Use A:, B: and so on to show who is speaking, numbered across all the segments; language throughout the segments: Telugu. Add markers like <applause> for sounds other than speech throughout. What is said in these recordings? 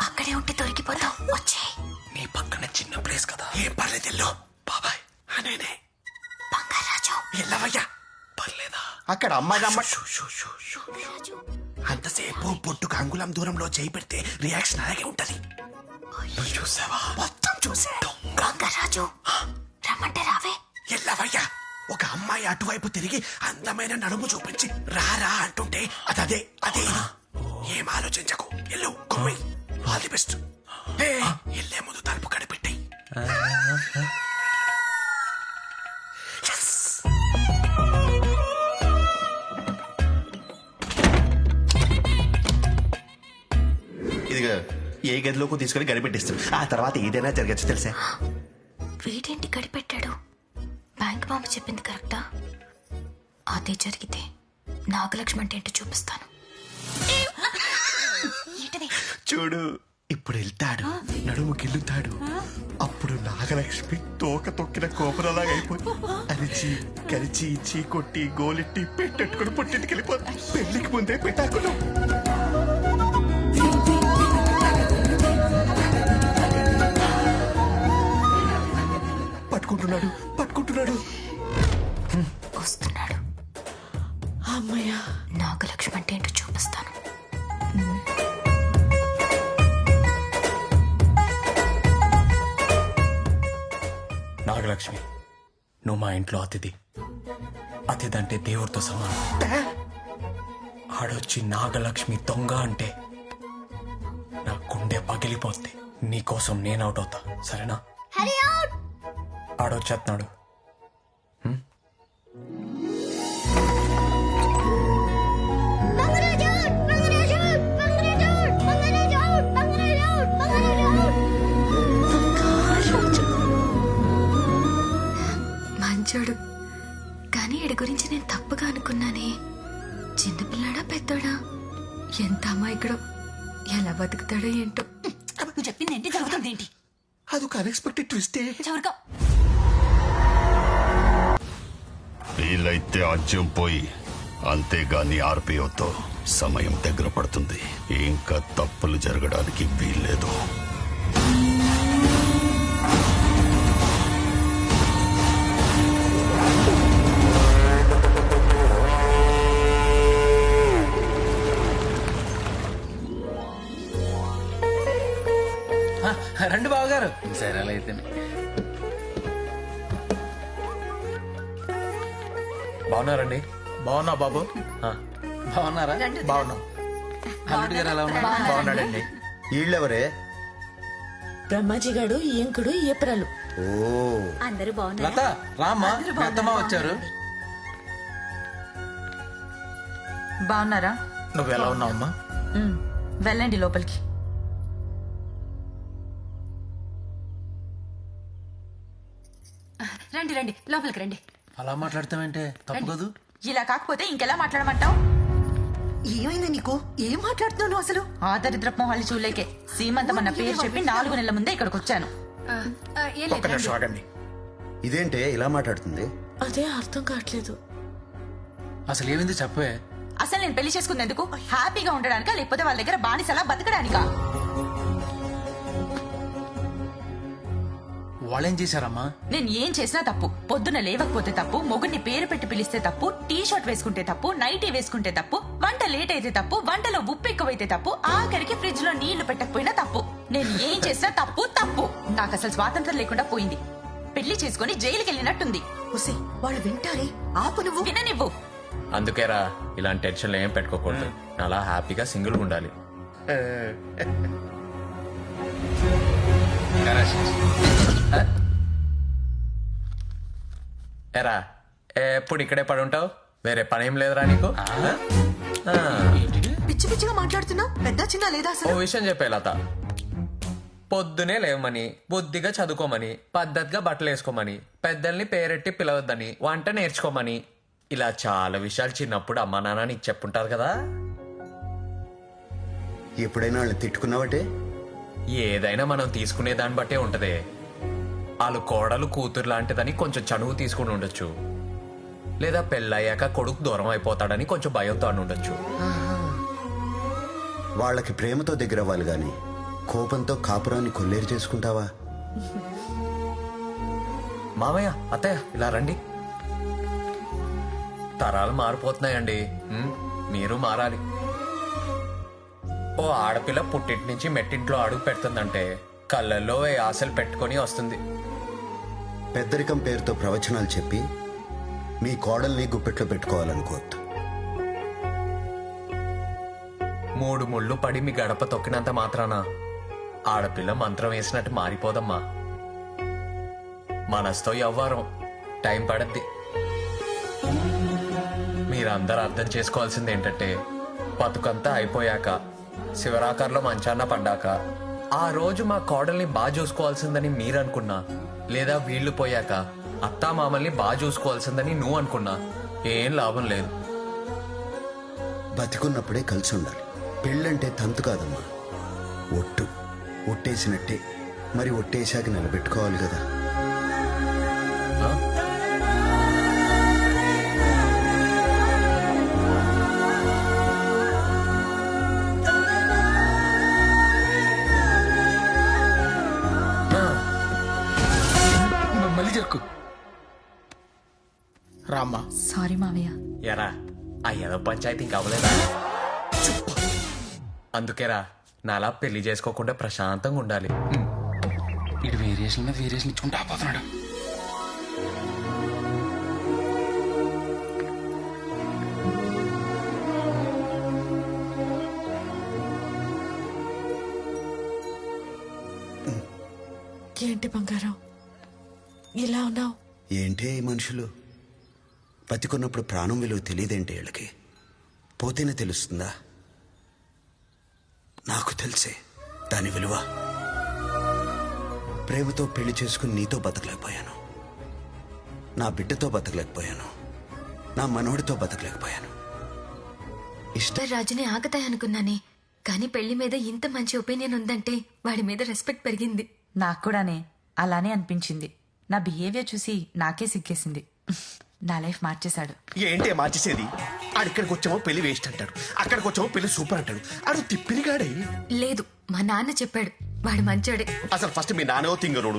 A: అక్కడే ఉంటే దొరికిపోతావు. వచ్చే.
B: నీ పక్కన చిన్న ప్లేస్ కదా. ఏం పర్లేదు ఎల్లు బాబాయ్. అనేనే
A: బంగారాజు.
B: ఎల్లవయ్యా. పర్లేదా?
C: అక్కడ అమ్మాయి
B: షూ. అంతసేపు పొట్టుకు అంగుళం దూరంలో చేయి పెడితే రియాక్షన్ అలాగే ఉంటది. నువ్వు చూసావా? మొత్తం చూసా.
A: బంగారాజు. రమ్మంటే రావే.
B: ఎల్లవయ్యా. ఒక అమ్మాయి అటువైపు తిరిగి అందమైన నడుము చూపించి రారా అంటుంటే అదదే అదే ఇది. ఏం ఆలోచించకు. ఎల్లు కొమ్మి. ఆల్ ది బెస్ట్ ఎల్లే ముందు తలుపు కనిపెట్టాయి.
C: ఇదిగో ఏ గదిలోకి తీసుకుని గడిపెట్టిస్తాం ఆ తర్వాత ఏదైనా జరగచ్చు తెలుసా?
A: వీడేంటి గడిపెట్టాడు బ్యాంక్ మామ చెప్పింది కరెక్టా? అదే జరిగితే నాగలక్ష్మి అంటే ఏంటో చూపిస్తాను.
C: చూడు ఇప్పుడు వెళ్తాడు. నడుము గిల్లుతాడు అప్పుడు నాగలక్ష్మి తోక తొక్కిన కోపరలాగా అయిపోయి అరిచి కరిచి చీ కొట్టి గోలెట్టి పెట్టెట్టుకుని పుట్టింటికి వెళ్ళిపోతుంది పెళ్ళికి ముందే పెట్టాకులు పట్టుకుంటున్నాడు పట్టుకుంటున్నాడు.
A: వస్తున్నాడు.
D: అమ్మయ్యా.
A: నాగలక్ష్మి అంటే ఏంటో చూపిస్తాను.
B: నాగలక్ష్మి నువ్వు మా ఇంట్లో అతిథి. అతిథి అంటే దేవుడితో సమానం. ఆడొచ్చి నాగలక్ష్మి దొంగ అంటే నా గుండె పగిలిపోద్ది. నీకోసం నేను అవుట్ అవుతా. సరేనా? ఆడొచ్చేస్తున్నాడు
D: నువ్వు చెప్పింది ఏంటి జరుగుతుంది ఏంటి
C: అదొక అన్ఎక్స్పెక్టెడ్ ట్విస్టే
D: చవరగా
E: వీలైతే అజ్యం పోయి అంతేగాని ఆర్పిఓతో సమయం దగ్గర పడుతుంది. ఇంకా తప్పులు జరగడానికి వీల్లేదు.
B: బాగున్నారండి?
F: బాగున్నా బాబు. బాగున్నారా? బాగున్నాం. అల్లుడు గారు ఎలా ఉన్నారు? బాగున్నాడండి.
C: వీళ్ళెవరే
D: బ్రహ్మాజీ గాడు ఈయంకుడు ఏప్రలు
C: ఓ.
D: అందరూ బాగున్నారు?
F: లత రామ్మా. అత్తమ్మ వచ్చారు.
G: బాగున్నారా?
F: నువ్వు ఎలా ఉన్నావమ్మా?
G: వెళ్ళండి లోపలికి. రండి రండి. లోపలికి రండి.
F: అలా మాట్లాడతామంటే తప్పు కదూ?
G: ఇలా కాకపోతే ఇంకెలా మాట్లాడమంటావు?
D: ఏమైంది నీకు? ఏం మాట్లాడుతున్నావు అసలు?
G: ఆ దరిద్రపు మొహాలి చూలేకే సీమంతం అన్న పేరు చెప్పి నాలుగు నెలల ముందే ఇక్కడికి వచ్చాను
B: ఒక్క నిమిషం ఆగండి.
C: ఇదేంటే ఇలా మాట్లాడుతుంది?
D: అదే అర్థం కావట్లేదు.
F: అసలు ఏమైంది? చెప్పే
G: అసలు నేను పెళ్ళి చేసుకునేందుకు హ్యాపీగా ఉండడానికా? లేకపోతే వాళ్ళ దగ్గర బానిసలా బతకడానికా?
F: వాళ్ళేం చేశారమ్మా?
G: నేను ఏం చేసినా తప్పు. పొద్దున లేవకపోతే తప్పు మొగుడిని పేరు పెట్టి పిలిస్తే తప్పు టీ షర్ట్ వేసుకుంటే తప్పు నైటీ వేసుకుంటే తప్పు వంట లేట్ అయితే తప్పు వంటలో ఉప్పు ఎక్కువైతే తప్పు ఆఖరికి ఫ్రిడ్జ్లో నీళ్ళు పెట్టకపోయినా తప్పు. నేను ఏం చేసినా తప్పు తప్పు. నాకు అసలు స్వాతంత్రం లేకుండా పోయింది. పెళ్ళి చేసుకుని జైలుకి వెళ్ళినట్టుంది.
D: ఒసే వాళ్ళు వింటారే? ఆపు నువ్వు.
G: విననివ్వు.
H: అందుకేరా ఇలాంటి టెన్షన్లు ఏం పెట్టుకోకూడదు. అలా హ్యాపీగా సింగిల్ ఉండాలి. ఎరా ఎప్పుడు ఇక్కడే పడి ఉంటావు వేరే పని ఏం లేదురా నీకు
D: పిచ్చి పిచ్చిగా మాట్లాడుతున్నావు పెద్ద చిన్న లేదా
H: ఓ విషయం చెప్పే లత పొద్దునే లేవమని బుద్ధిగా చదువుకోమని పద్ధతిగా బట్టలు వేసుకోమని పెద్దల్ని పేరెట్టి పిలవద్దని వంట నేర్చుకోమని ఇలా చాలా విషయాలు చిన్నప్పుడు అమ్మా నాన్న నీకు చెప్పుంటారు కదా
C: ఎప్పుడైనా వాళ్ళని తిట్టుకున్నావటే?
H: ఏదైనా మనం తీసుకునే దాన్ని బట్టే ఉంటదే. వాళ్ళు కోడలు కూతురు లాంటిదని కొంచెం చనువు తీసుకుని ఉండొచ్చు. లేదా పెళ్ళయ్యాక కొడుకు దూరం అయిపోతాడని కొంచెం భయంతో అని ఉండొచ్చు.
I: వాళ్ళకి ప్రేమతో దగ్గర అవ్వాలి గాని కోపంతో కాపురాన్ని కొల్లేరు చేసుకుంటావా?
H: మామయ్య అత్తయ్య ఇలా రండి. తరాలు మారిపోతున్నాయండి. ఉమ్, మీరు మారాలి. ఓ ఆడపిల్ల పుట్టింటి నుంచి మెట్టింట్లో అడుగు పెడుతుందంటే కళ్ళల్లో ఏ ఆశలు పెట్టుకొని వస్తుంది.
I: పెద్దరికం పేరుతో ప్రవచనాలు చెప్పి మీ కోడల్ని గుప్పెట్లో పెట్టుకోవాలనుకోవద్దు
H: మూడు ముళ్ళు పడి మీ గడప తొక్కినంత మాత్రాన ఆడపిల్ల మంత్రం వేసినట్టు మారిపోదమ్మా. మనసుతో ఎవ్వరం టైం పడద్ది. మీరందరూ అర్థం చేసుకోవాల్సింది ఏంటంటే బతుకంతా అయిపోయాక శివరాకార్లో మంచాన్న పడ్డాక ఆ రోజు మా కోడల్ని బాగా చూసుకోవాల్సిందని మీరు అనుకున్నా లేదా వీళ్ళు పోయాక అత్తా మామల్ని బాగా చూసుకోవాల్సిందని నువ్వు అనుకున్నా ఏం లాభం లేదు.
I: బతికున్నప్పుడే కలిసి ఉండాలి పెళ్ళంటే తంతు కాదమ్మా. ఒట్టు ఒట్టేసినట్టే. మరి ఒట్టేశాక నిలబెట్టుకోవాలి కదా.
G: సారీ మావయ్య.
H: ఎరా ఆ ఏదో పంచాయతీ ఇంకా అవ్వలేదా? అందుకేరా నాలా పెళ్ళి చేసుకోకుండా ప్రశాంతంగా ఉండాలి.
F: ఇటు వేరియేషన్ మీద వేరియేషన్ ఇచ్చుకుంటూ ఆపోతున్నాడు.
A: ఏంటి బంగారం? ఇలా ఉన్నావు?
I: ఏంటే ఈ మనుషులు? బతికున్నప్పుడు ప్రాణం విలువ తెలియదేంటి వీళ్ళకి? పోతేనే తెలుస్తుందా? నాకు తెలిసే దాని విలువ. ప్రేమతో పెళ్ళి చేసుకుని నీతో బతకలేకపోయాను. నా బిడ్డతో బతకలేకపోయాను. నా మనవడితో బతకలేకపోయాను. ఇష్టం?
A: రాజుని ఆగతాయనుకున్నానే కానీ పెళ్ళి మీద ఇంత మంచి ఒపీనియన్ ఉందంటే వాడి మీద రెస్పెక్ట్ పెరిగింది.
G: నాకు కూడానే అలానే అనిపించింది. నా బిహేవియర్ చూసి నాకే సిగ్గేసింది. నా లైఫ్ మార్చేశాడు.
C: ఏంటి మార్చేసేది? ఆడిక్కడికి వచ్చామో పెళ్ళి వేస్ట్ అంటాడు. అక్కడికి వచ్చామో పెళ్ళి సూపర్ అంటాడు. ఆడు తిప్పిరిగాడే
A: లేదు మా నాన్న చెప్పాడు. వాడు మంచోడే.
C: అసలు ఫస్ట్ మీ నాన్నో తింగరుడు?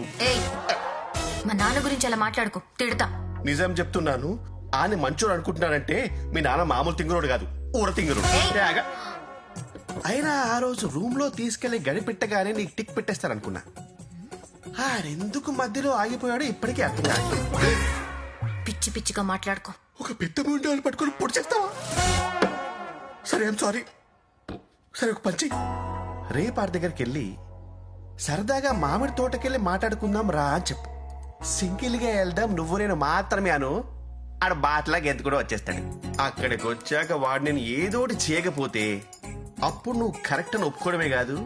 A: మా నాన్న గురించి అలా మాట్లాడుకో. తిడతా.
C: నిజం చెప్తున్నాను. ఆని మంచోడు అనుకుంటున్నానంటే మీ నాన్న మామూలు తింగరోడు కాదు ఊర తింగరుడు. అయినా ఆ రోజు రూమ్లో తీసుకెళ్ళి గడి పెట్టగానే నీకు టిక్ పెట్టేస్తారనుకున్నా. ఆడెందుకు మధ్యలో ఆగిపోయాడో ఇప్పటికీ అర్థం కాదు
A: పిచ్చి పిచ్చిగా మాట్లాడుకో.
C: ఒక పెద్ద ముండాలు పట్టుకొని పొడి చేస్తావా? సరే ఐమ్ సారీ సరే ఒక పంచి రేపు ఆడి దగ్గరికి వెళ్ళి సరదాగా మామిడి తోటకెళ్ళి మాట్లాడుకుందాం రా అని చెప్పు. సింగిల్గా వెళ్దాం నువ్వు నేను మాత్రమే అను. ఆడ బాట్లాగా ఎంత కూడా వచ్చేస్తాడు. అక్కడికి వచ్చాక వాడు నేను ఏదోటి చేయకపోతే అప్పుడు నువ్వు కరెక్ట్ అని ఒప్పుకోవడమే కాదు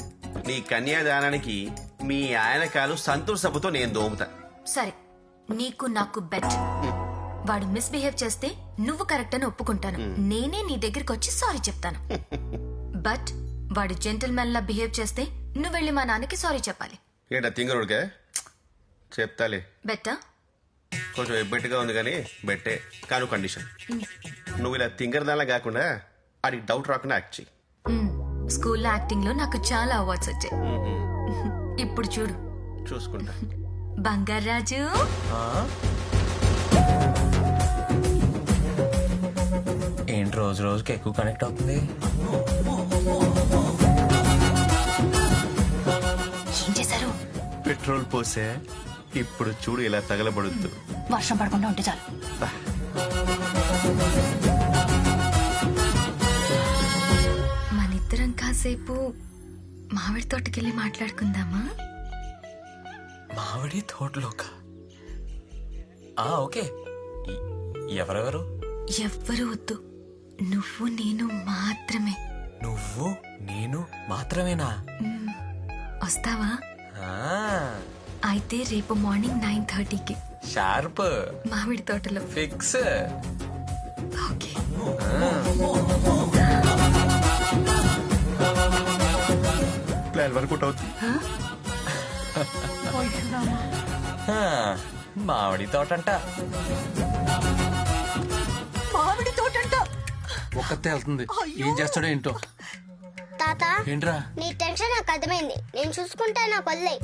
C: నీ కన్యాదానానికి మీ ఆయన కాలు సంతూర్ సభతో నేను దోముతా.
A: సరే నీకు నాకు బెట్. వాడు మిస్బిహేవ్ చేస్తే నువ్వు కరెక్ట్ అని ఒప్పుకుంటాను. నేనే నీ దగ్గరికి వచ్చి సారీ చెప్తాను. <laughs> బట్ వాడు జెంటల్మెన్ లా బిహేవ్ చేస్తే నువ్వు వెళ్ళి మా నాన్నకి సారీ చెప్పాలి.
C: ఏంటా తింగరుడికే? చెప్తాలే.
A: బెట్టా?
C: కొంచెం ఎబ్బెట్టుగా ఉంది కానీ బెట్టే. కాను కండిషన్. నువ్వు ఇలా తింగరదాలా కాకుండా అది డౌట్ రాకుండా యాక్ట్ చెయ్యి.
A: స్కూల్లో యాక్టింగ్లో నాకు చాలా అవార్డ్స్ వచ్చాయి. <laughs> ఇప్పుడు చూడు.
C: చూసుకుంటా.
A: బంగారాజు
H: ఏంటి రోజు రోజుకి ఎక్కువ కనెక్ట్ అవుతుంది?
A: ఏం చేశారు?
C: పెట్రోల్ పోసే ఇప్పుడు చూడు ఇలా తగలబడుద్దు.
G: వర్షం పడకుండా ఉంటే చాలు.
A: మనిద్దరం కాసేపు మామిడి తోటకెళ్ళి మాట్లాడుకుందామా?
H: మామిడి తోటలోక? ఆ ఓకే. ఎ- ఎవరెవరు?
A: ఎవ్వరూ వద్దు. నువ్వు నేను మాత్రమే.
H: నువ్వు నేను మాత్రమేనా?
A: వస్తావా?
H: ఆ,
A: అయితే రేపు మార్నింగ్ నైన్ థర్టీకి.
H: షార్ప్.
A: మామిడి తోటలో.
H: ఫిక్స్.
A: ఓకే.
C: ప్లాన్ వర్కౌట్ అవుతుంది.
H: ఆ, మామిడి తోటంట.
D: మామిడి తోటంట.
F: ఒక్కతే వెళ్తుంది. ఏం చేస్తాడో ఏంటో?
J: తాత.
F: ఏంట్రా?
J: నీ టెన్షన్ నాకు అర్థమైంది. నేను చూసుకుంటా నాకు వదిలే